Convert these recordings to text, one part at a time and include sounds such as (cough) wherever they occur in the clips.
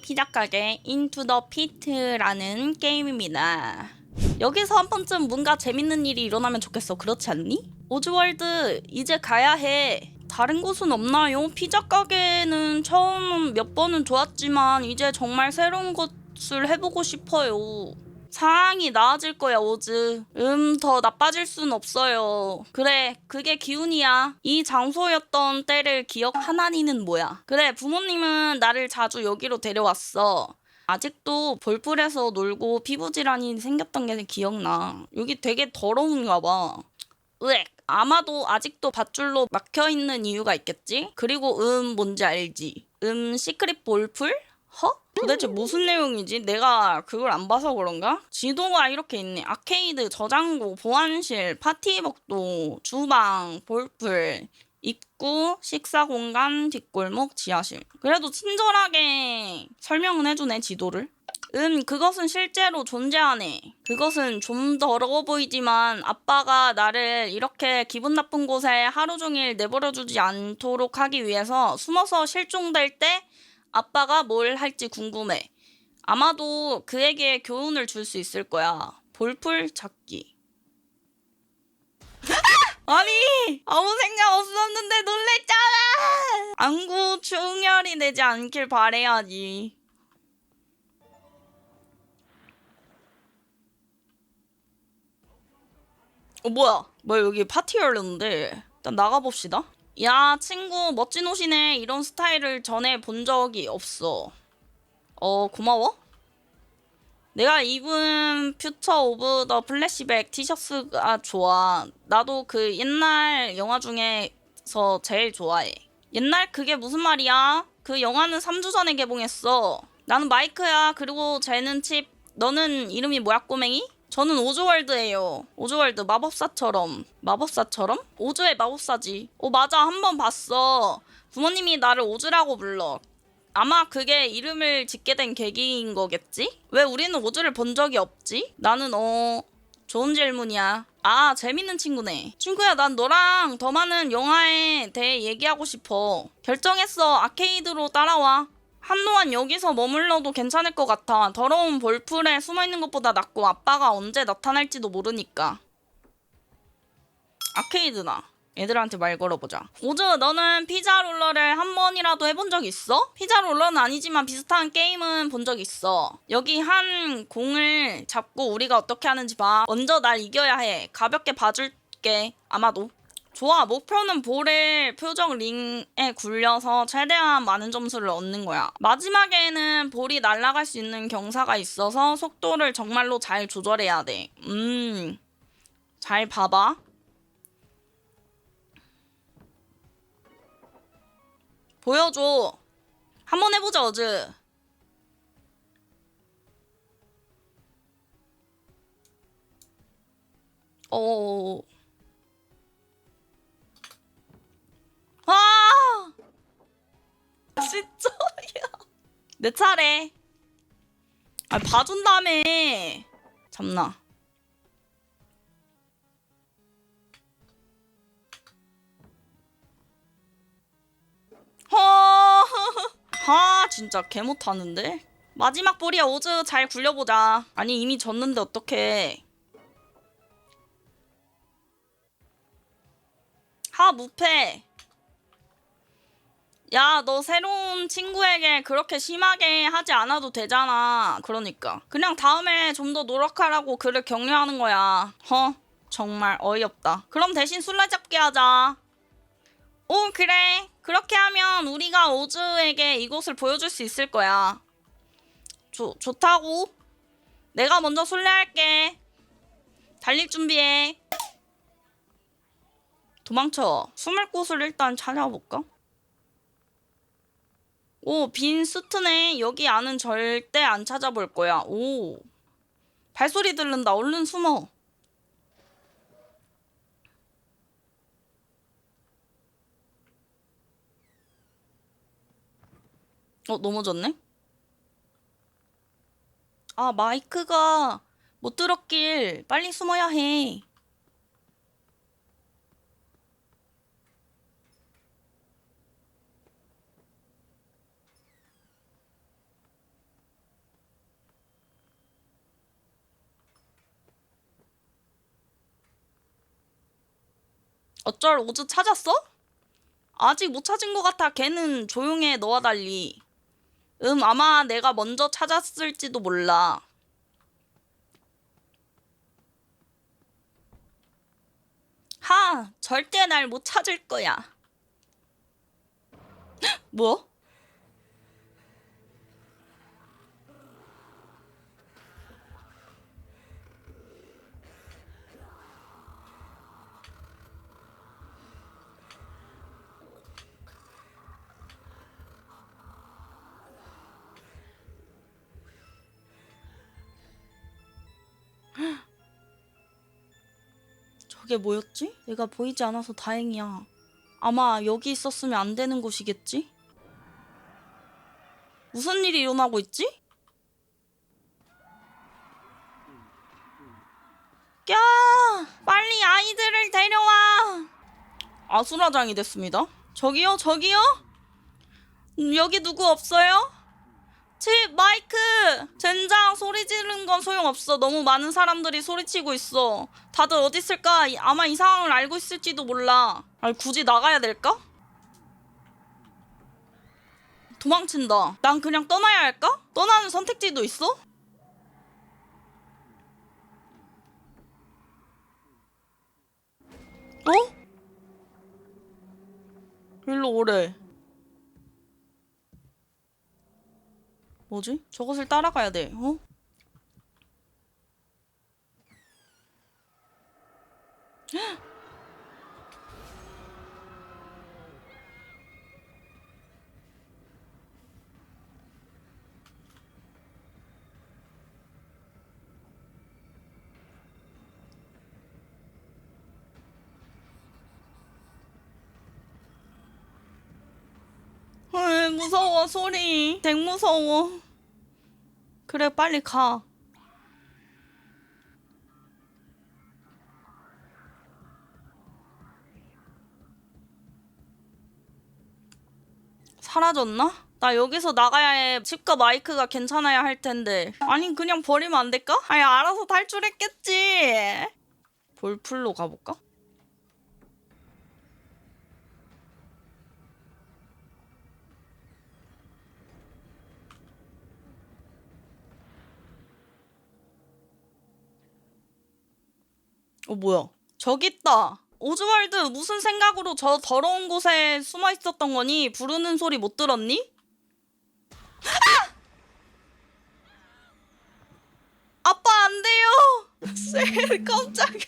피자 가게 인투 더 피트라는 게임입니다. 여기서 한 번쯤 뭔가 재밌는 일이 일어나면 좋겠어. 그렇지 않니? 오즈월드 이제 가야 해. 다른 곳은 없나요? 피자 가게는 처음 몇 번은 좋았지만 이제 정말 새로운 것을 해보고 싶어요. 상황이 나아질 거야 오즈. 음 더 나빠질 순 없어요. 그래 그게 기운이야. 이 장소였던 때를 기억하나니는 뭐야? 그래 부모님은 나를 자주 여기로 데려왔어. 아직도 볼풀에서 놀고 피부 질환이 생겼던 게 기억나. 여기 되게 더러운가 봐. 으액 아마도 아직도 밧줄로 막혀 있는 이유가 있겠지? 그리고 음 뭔지 알지? 음 시크릿 볼풀? 허? 도대체 무슨 내용이지? 내가 그걸 안 봐서 그런가? 지도가 이렇게 있네. 아케이드, 저장고, 보안실, 파티복도, 주방, 볼풀, 입구, 식사 공간, 뒷골목, 지하실. 그래도 친절하게 설명은 해주네, 지도를. 음, 그것은 실제로 존재하네. 그것은 좀 더러워 보이지만 아빠가 나를 이렇게 기분 나쁜 곳에 하루 종일 내버려 두지 않도록 하기 위해서 숨어서 실종될 때 아빠가 뭘 할지 궁금해. 아마도 그에게 교훈을 줄 수 있을 거야. 볼풀 찾기. 아니 아무 생각 없었는데 놀랬잖아. 안구 충혈이 되지 않길 바래야지. 어 뭐야? 뭐야 여기 파티 열렸는데 일단 나가봅시다. 야 친구 멋진 옷이네. 이런 스타일을 전에 본 적이 없어. 어 고마워. 내가 입은 퓨처 오브 더 플래시백 티셔츠가 좋아. 나도 그 옛날 영화 중에서 제일 좋아해. 옛날 그게 무슨 말이야? 그 영화는 3주 전에 개봉했어. 나는 마이크야. 그리고 쟤는 칩. 너는 이름이 뭐야 꼬맹이? 저는 오즈월드예요. 오즈월드 마법사처럼 마법사처럼? 오즈의 마법사지. 오 맞아 한 번 봤어. 부모님이 나를 오즈라고 불러. 아마 그게 이름을 짓게 된 계기인 거겠지? 왜 우리는 오즈를 본 적이 없지? 나는 어 좋은 질문이야. 아 재밌는 친구네. 친구야 난 너랑 더 많은 영화에 대해 얘기하고 싶어. 결정했어 아케이드로 따라와. 한동안 여기서 머물러도 괜찮을 것 같아. 더러운 볼풀에 숨어 있는 것보다 낫고 아빠가 언제 나타날지도 모르니까. 아케이드나. 애들한테 말 걸어보자. 오즈, 너는 피자 롤러를 한 번이라도 해본 적 있어? 피자 롤러는 아니지만 비슷한 게임은 본 적 있어. 여기 한 공을 잡고 우리가 어떻게 하는지 봐. 먼저 날 이겨야 해. 가볍게 봐줄게. 아마도. 좋아, 목표는 볼을 표적 링에 굴려서 최대한 많은 점수를 얻는 거야. 마지막에는 볼이 날아갈 수 있는 경사가 있어서 속도를 정말로 잘 조절해야 돼. 음, 잘 봐봐. 보여줘. 한번 해보자, 어즈. 어. 아! 진짜 야. 내 차례. 아, 봐준다며. 참나. 허. 하, 진짜 개 못하는데. 마지막 볼이야, 오즈. 잘 굴려보자. 아니, 이미 졌는데 어떡해. 하, 무패. 야, 너 새로운 친구에게 그렇게 심하게 하지 않아도 되잖아. 그러니까. 그냥 다음에 좀 더 노력하라고 그를 격려하는 거야. 허, 정말 어이없다. 그럼 대신 술래잡기 하자. 오, 그래. 그렇게 하면 우리가 오즈에게 이곳을 보여줄 수 있을 거야. 좋, 좋다고. 내가 먼저 술래할게. 달릴 준비해. 도망쳐. 숨을 곳을 일단 찾아볼까? 오, 빈 수트네. 여기 안은 절대 안 찾아볼 거야. 오. 발소리 들른다. 얼른 숨어. 어, 넘어졌네? 아, 마이크가 못 들었길. 빨리 숨어야 해. 어쩔 오즈 찾았어? 아직 못 찾은 것 같아. 걔는 조용해 너와 달리. 음 아마 내가 먼저 찾았을지도 몰라. 하 절대 날 못 찾을 거야. (gasps) 뭐? 저게 뭐였지? 내가 보이지 않아서 다행이야. 아마 여기 있었으면 안 되는 곳이겠지? 무슨 일이 일어나고 있지? 야! 빨리 아이들을 데려와! 아수라장이 됐습니다. 저기요, 저기요? 음, 여기 누구 없어요? 집 마이크! 젠장 소리 지르는 건 소용없어. 너무 많은 사람들이 소리치고 있어. 다들 어디 있을까? 이- 아마 이 상황을 알고 있을지도 몰라. 아니, 굳이 나가야 될까? 도망친다. 난 그냥 떠나야 할까? 떠나는 선택지도 있어? 어? 일로 오래. 뭐지? 저것을 따라가야 돼. 어? 소리. 댕 무서워. 그래 빨리 가. 사라졌나? 나 여기서 나가야 해. 집과 마이크가 괜찮아야 할 텐데. 아니 그냥 버리면 안 될까? 아니 알아서 탈출했겠지. 볼풀로 가볼까? 어 뭐야? 저기 있다. 오즈월드 무슨 생각으로 저 더러운 곳에 숨어 있었던 거니? 부르는 소리 못 들었니? 아! 아빠 안 돼요. 쎄 (laughs) 깜짝이야.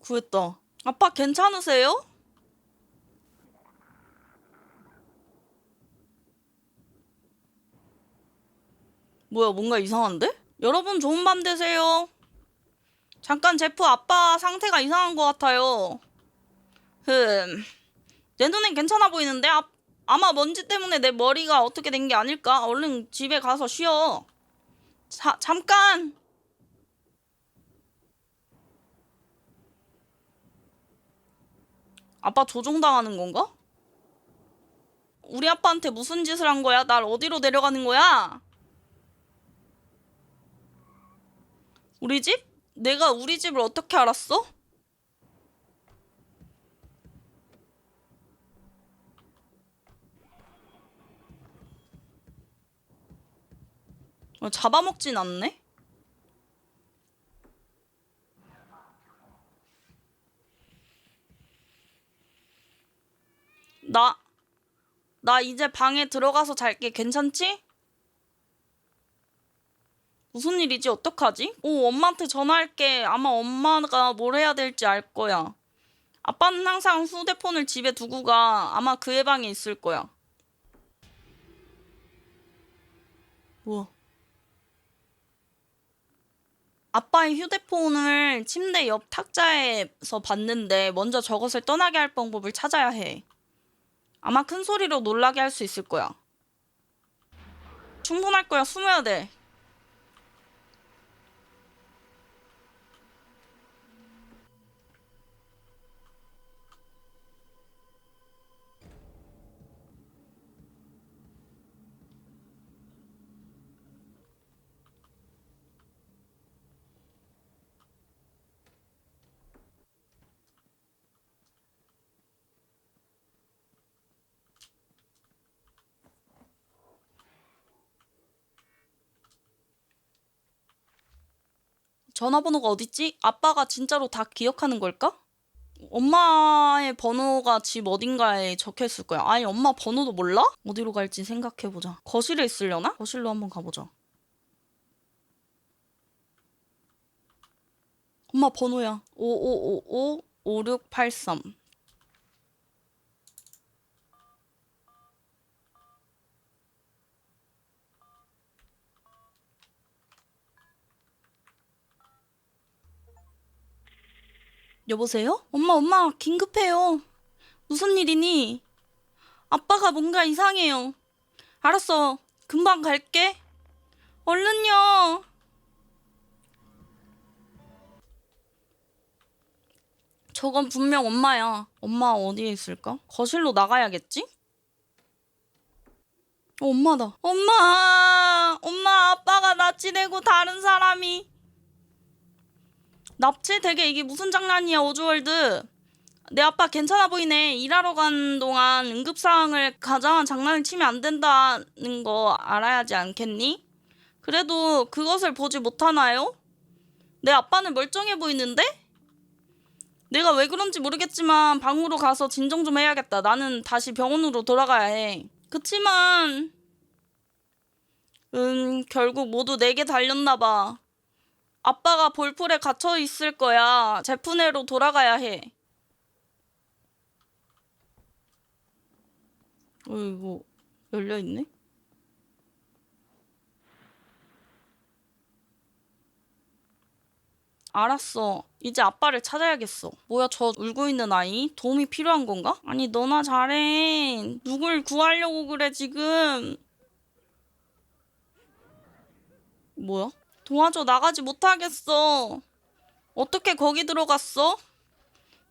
구했다. 아빠 괜찮으세요? 뭐야, 뭔가 이상한데? 여러분 좋은 밤 되세요. 잠깐 제프 아빠 상태가 이상한 것 같아요. 흠, 내 눈엔 괜찮아 보이는데 아, 아마 먼지 때문에 내 머리가 어떻게 된 게 아닐까? 얼른 집에 가서 쉬어. 자, 잠깐. 아빠 조종당하는 건가? 우리 아빠한테 무슨 짓을 한 거야? 날 어디로 데려가는 거야? 우리 집? 내가 우리 집을 어떻게 알았어? 어, 잡아먹진 않네? 나, 나 이제 방에 들어가서 잘게. 괜찮지? 무슨 일이지? 어떡하지? 오, 엄마한테 전화할게. 아마 엄마가 뭘 해야 될지 알 거야. 아빠는 항상 휴대폰을 집에 두고 가. 아마 그의 방에 있을 거야. 뭐야? 아빠의 휴대폰을 침대 옆 탁자에서 봤는데 먼저 저것을 떠나게 할 방법을 찾아야 해. 아마 큰 소리로 놀라게 할 수 있을 거야. 충분할 거야. 숨어야 돼. 전화번호가 어딨지? 아빠가 진짜로 다 기억하는 걸까? 엄마의 번호가 집 어딘가에 적혀 있을 거야. 아니, 엄마 번호도 몰라? 어디로 갈지 생각해보자. 거실에 있으려나? 거실로 한번 가보자. 엄마 번호야. 5555-5683. 여보세요? 엄마, 엄마, 긴급해요. 무슨 일이니? 아빠가 뭔가 이상해요. 알았어. 금방 갈게. 얼른요. 저건 분명 엄마야. 엄마 어디에 있을까? 거실로 나가야겠지? 어, 엄마다. 엄마! 엄마, 아빠가 납치되고 다른 사람이. 납치 되게 이게 무슨 장난이야, 오즈월드. 내 아빠 괜찮아 보이네. 일하러 간 동안 응급 상황을 가장한 장난을 치면 안 된다는 거 알아야지 않겠니? 그래도 그것을 보지 못하나요? 내 아빠는 멀쩡해 보이는데? 내가 왜 그런지 모르겠지만 방으로 가서 진정 좀 해야겠다. 나는 다시 병원으로 돌아가야 해. 그치만 음 결국 모두 내게 달렸나 봐. 아빠가 볼풀에 갇혀 있을 거야. 제프네로 돌아가야 해. 어 이거 열려 있네. 알았어. 이제 아빠를 찾아야겠어. 뭐야, 저 울고 있는 아이? 도움이 필요한 건가? 아니, 너나 잘해. 누굴 구하려고 그래, 지금. 뭐야? 도와줘, 나가지 못하겠어. 어떻게 거기 들어갔어?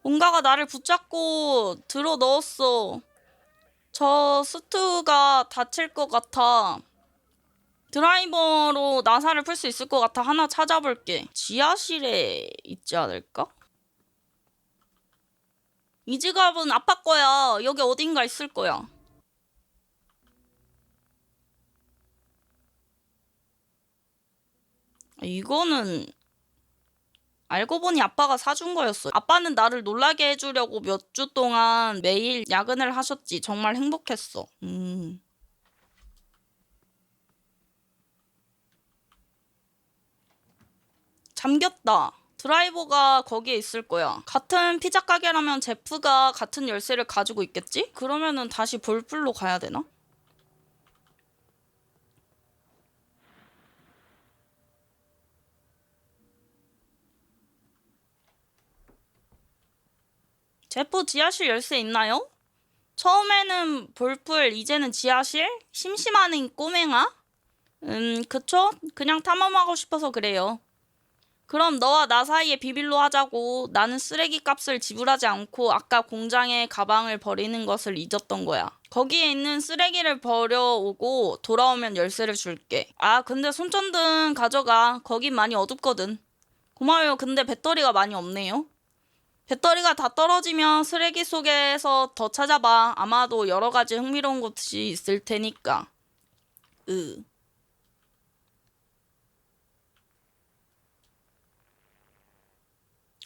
뭔가가 나를 붙잡고 들어 넣었어. 저 스투가 다칠 것 같아. 드라이버로 나사를 풀 수 있을 것 같아. 하나 찾아볼게. 지하실에 있지 않을까? 이 지갑은 아빠 거야. 여기 어딘가 있을 거야. 이거는 알고 보니 아빠가 사준 거였어. 아빠는 나를 놀라게 해주려고 몇 주 동안 매일 야근을 하셨지. 정말 행복했어. 음. 잠겼다. 드라이버가 거기에 있을 거야. 같은 피자 가게라면 제프가 같은 열쇠를 가지고 있겠지? 그러면은 다시 볼풀로 가야 되나? 제프 지하실 열쇠 있나요? 처음에는 볼풀, 이제는 지하실? 심심하는 꼬맹아? 음, 그쵸? 그냥 탐험하고 싶어서 그래요. 그럼 너와 나 사이에 비밀로 하자고. 나는 쓰레기 값을 지불하지 않고 아까 공장에 가방을 버리는 것을 잊었던 거야. 거기에 있는 쓰레기를 버려오고 돌아오면 열쇠를 줄게. 아, 근데 손전등 가져가. 거긴 많이 어둡거든. 고마워요. 근데 배터리가 많이 없네요. 배터리가 다 떨어지면 쓰레기 속에서 더 찾아봐. 아마도 여러 가지 흥미로운 곳이 있을 테니까. 으.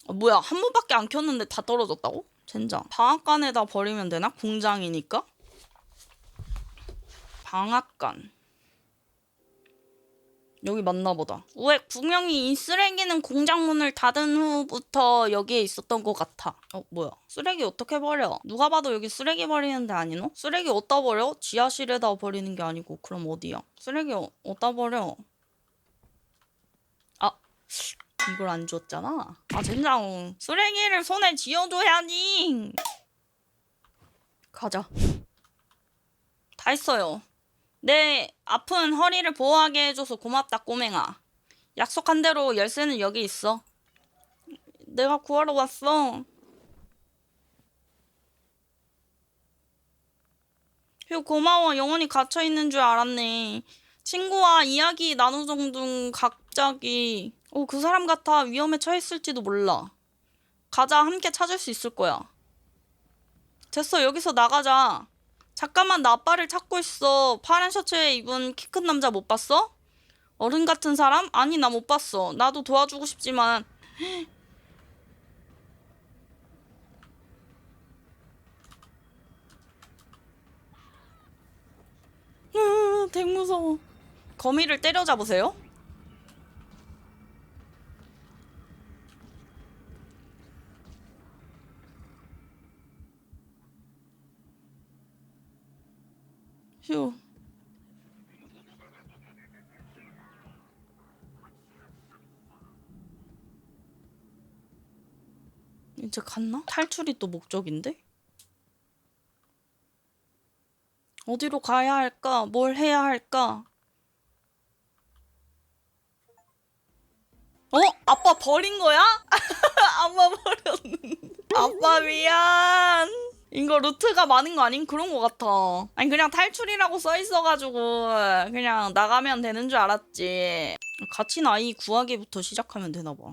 어, 뭐야 한 번밖에 안 켰는데 다 떨어졌다고? 젠장 방앗간에다 버리면 되나? 공장이니까 방앗간 여기 맞나 보다 왜 분명히 이 쓰레기는 공장 문을 닫은 후부터 여기에 있었던 것 같아 어 뭐야 쓰레기 어떻게 버려 누가 봐도 여기 쓰레기 버리는 데 아니노? 쓰레기 어디다 버려? 지하실에다 버리는 게 아니고 그럼 어디야? 쓰레기 어, 어디다 버려? 아 이걸 안 줬잖아. 아 젠장 쓰레기를 손에 쥐어줘야지. 가자. 다 했어요. 내 아픈 허리를 보호하게 해줘서 고맙다 꼬맹아. 약속한 대로 열쇠는 여기 있어. 내가 구하러 왔어. 휴 고마워 영원히 갇혀 있는 줄 알았네. 친구와 이야기 나누던 중 갑자기 어, 그 사람 같아 위험에 처했을지도 몰라. 가자 함께 찾을 수 있을 거야. 됐어 여기서 나가자. 잠깐만 나 아빠를 찾고 있어. 파란 셔츠에 입은 키 큰 남자 못 봤어? 어른 같은 사람? 아니 나 못 봤어. 나도 도와주고 싶지만 (gasps) 으, 덱 무서워. 거미를 때려잡으세요? 휴. 이제 갔나? 탈출이 또 목적인데? 어디로 가야 할까? 뭘 해야 할까? 어? 아빠 버린 거야? (laughs) 아빠 버렸는데. 아빠 미안. 이거 루트가 많은 거 아닌 그런 거 같아. 아니 그냥 탈출이라고 써 있어가지고 그냥 나가면 되는 줄 알았지. 같이 나이 구하기부터 시작하면 되나 봐.